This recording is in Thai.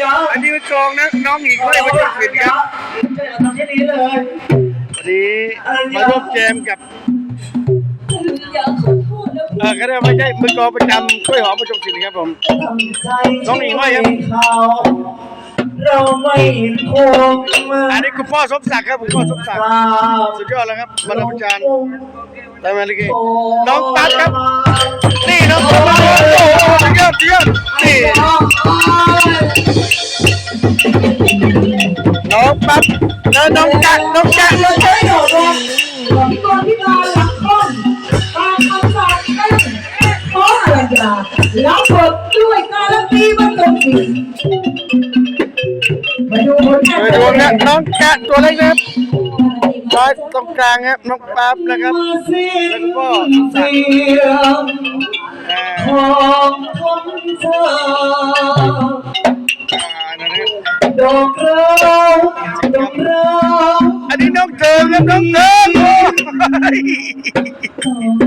ยะอันนี้เป็นกองนะน้องหญิงเขาเรียกว่าจุดสินครับจะทำเช่นนี้เลยวันนี้มาร่วมแจมกับอยากขอโทษแล้วเออก็ได้ไม่ใช่มือกลองประจำกล้วยหอมประจงศิลป์ครับผมทำใจน้องหญิงว่ายังเขาเราไม่เห็นคงมาอันนี้คุณพ่อสมศักดิ์ครับคุณพ่อสมศักดิ์สุดยอดแล้วครับบรรณาจารย์ได้ไหมลิเกน้องตั๊ดครับ น้องปั๊บแล้วน้องจักน้องจักน้องจักรไม่โดดลงตัวพิการหลังค่อมตามคำสั่งเต้นเพราะอะไรอย่าแล้วบทด้วยการันตีมันตรงสิมาดูผลงานไปดูนะน้องจักรตัวเล็กนะครับร้อยตรงกลางครับน้องปั๊บนะครับเสียแล้วงก็เสียงของทนเธออ่านั่นนะครับ ดอกเราดอกเราอันนี้น้องเทิงครับน้องเทิงโอ้ย